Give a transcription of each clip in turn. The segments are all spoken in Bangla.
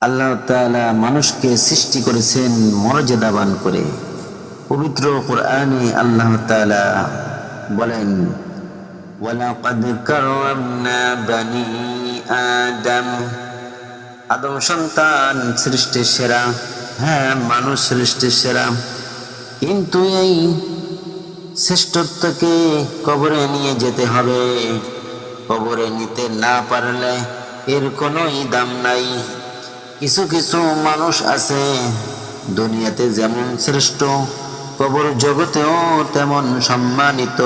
আল্লাহ তাআলা মানুষকে সৃষ্টি করেছেন মর্যাদাবান করে। পবিত্র কোরআনে আল্লাহ তাআলা বলেন, ওয়ালাকাদ কাররামনা বানি আদম। আদম সন্তান সৃষ্টির সেরা। হ্যাঁ মানুষ সৃষ্টির সেরা। কিন্তু এই শ্রেষ্ঠত্বকে কবরে নিয়ে যেতে হবে। কবরে নিতে না পারলে এর কোনোই দাম নাই। কিছু কিছু মানুষ আছে, দুনিয়াতে যেমন শ্রেষ্ঠ, কবর জগতেও তেমন সম্মানিত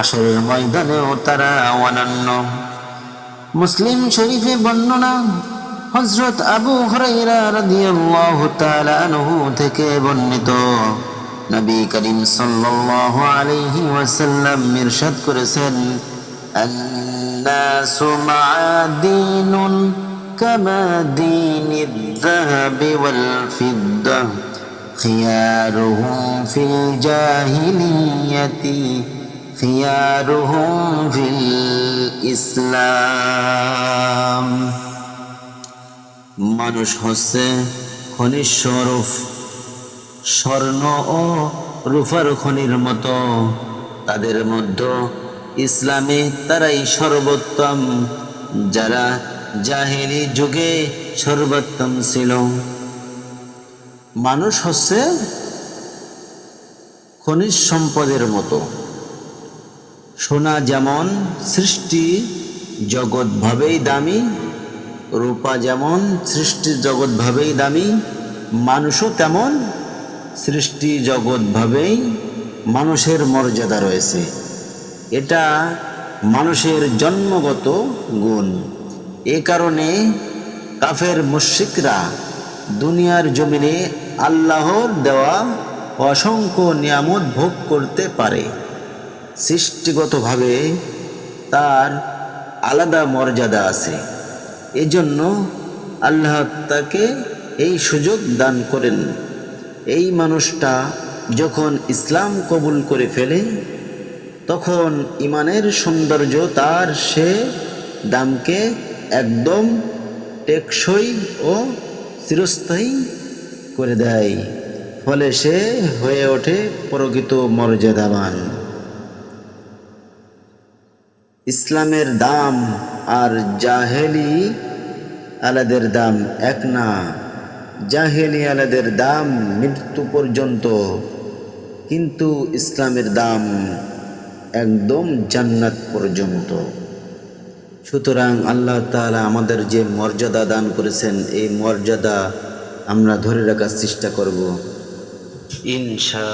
আসরের ময়দানেও তারা অনন্য। মুসলিম শরীফে বর্ণনা হজরত আবু হরাইহু থেকে বর্ণিত। নবী করিম সাল্লাল্লাহু আলাইহি ওয়াসাল্লাম মিরশাদ করেছেন, আন্নাসু মা'দিনুন كمادين الذهب والفضة خيارهم في الجاهلية خيارهم في الإسلام মানুষ হচ্ছে খনিজ স্বরূপ স্বর্ণ ও রূপার খনির মতো তাদের মধ্যে ইসলামে তারাই সর্বোত্তম যারা জাহেলি যুগে সর্বোত্তম ছিল। মানুষ হচ্ছে খনিজ সম্পদের মতো। সোনা যেমন সৃষ্টি জগৎভাবেই দামি, রূপা যেমন সৃষ্টি জগৎভাবেই দামি, মানুষও তেমন সৃষ্টি জগৎভাবেই মানুষের মর্যাদা রয়েছে। এটা মানুষের জন্মগত গুণ। এ কারণে কাফের মুশিকরা দুনিয়ার জমিনে আল্লাহর দেওয়া অসংখ্য নিয়ামত ভোগ করতে পারে। সৃষ্টিগতভাবে তার আলাদা মর্যাদা আছে। এজন্য আল্লাহ তাকে এই সুযোগ দান করেন। এই মানুষটা যখন ইসলাম কবুল করে ফেলে, তখন ইমানের সৌন্দর্য তার সে দামকে একদম টেকসই ও চিরস্থায়ী করে দেয়। ফলে সে হয়ে ওঠে প্রকৃত মর্যাদাবান। ইসলামের দাম আর জাহেলি আলাদের দাম এক না। জাহেলি আলাদের দাম মৃত্যু পর্যন্ত। কিন্তু ইসলামের দাম একদম জান্নাত পর্যন্ত। সুতরাং আল্লাহ তালা আমাদের যে মর্যাদা দান করেছেন, এই মর্যাদা আমরা ধরে রাখার চেষ্টা করব। ইনশা